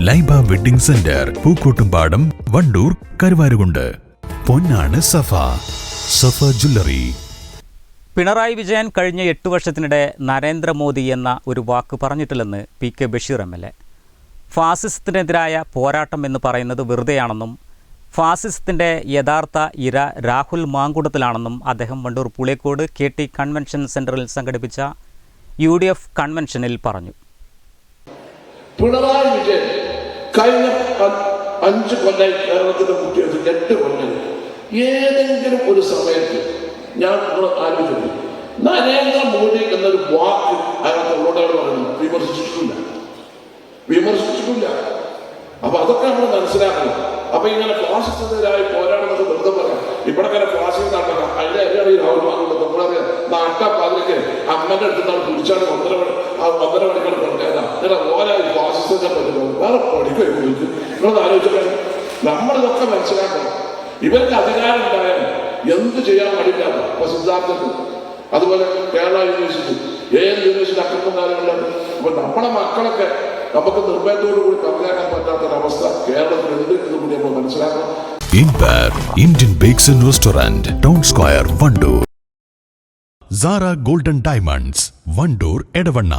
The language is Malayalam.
Laiba wedding centre Pookkottumpadam Wandoor Karuvarakundu. പൊന്നാണ് Safa. Safa jewellery. Pinarayi Vijayan കഴിഞ്ഞ എട്ട് വർഷത്തിനിടെ നരേന്ദ്രമോദി എന്ന ഒരു വാക്ക് പറഞ്ഞിട്ടില്ലെന്ന് P K Basheer M L A. ഫാസിസത്തിനെതിരായ പോരാട്ടം എന്ന് പറയുന്നത് വെറുതെയാണെന്നും ഫാസിസത്തിന്റെ യഥാർത്ഥ ഇര രാഹുൽ മാങ്കുടത്തിലാണെന്നും അദ്ദേഹം Wandoor Puliyakode K T convention സെന്ററിൽ സംഘടിപ്പിച്ച യു ഡി എഫ് കൺവെൻഷനിൽ പറഞ്ഞു. പിണറായി വിജയൻ കഴിഞ്ഞ അഞ്ച് കൊല്ലായി കേരളത്തിന്റെ കുട്ടികൾക്ക് എട്ട് കൊല്ലം. ഏതെങ്കിലും ഒരു സമയത്ത് ഞാൻ ആലോചിച്ചു നരേന്ദ്രമോദി എന്നൊരു വാക്ക് ഉള്ളോടോട് പറഞ്ഞു വിമർശിച്ചിട്ടില്ല. വിമർശിച്ചിട്ടില്ല. അപ്പൊ അതൊക്കെ നമ്മൾ മനസ്സിലാക്കണം. അപ്പൊ ഇങ്ങനെ ഫാസിസത്തിനെതിരായി പോരാടുന്നത് വെറുതെ പറയാം. ഇവിടെ കാര്യം ഫാസിസം നടക്കണം. അതിന്റെ എല്ലാം രാഹുൽ ഗാന്ധി നമ്മളറിയാം. നാട്ടാ പാതിരക്ക് അമ്മന്റെ അടുത്ത് നാൾ കുടിച്ചാണ് ഒന്നര ആ ഒന്നര വേറെ പഠിക്കുക നിങ്ങൾക്ക് നിങ്ങളത് ആലോചിക്കാൻ നമ്മളിതൊക്കെ മനസ്സിലാക്കണം. ഇവർക്ക് അധികാരം ഉണ്ടായാൽ എന്ത് ചെയ്യാൻ പാടില്ല. ഇപ്പൊ സിദ്ധാർത്ഥത്തിൽ അതുപോലെ കേരള യൂണിവേഴ്സിറ്റി ഏത് യൂണിവേഴ്സിറ്റി അക്രമം കാര്യങ്ങളുണ്ട് അപ്പൊ നമ്മുടെ മക്കളൊക്കെ നമുക്ക് നിർഭയത്തോടു കൂടി പറഞ്ഞേക്കാൻ പറ്റാത്തൊരവസ്ഥ കേരളത്തിലുണ്ട് എന്ന് കൂടി നമ്മൾ മനസ്സിലാക്കണം. Empire Indian bakes and restaurant town square Wandoor Sara golden diamonds Wandoor Edavanna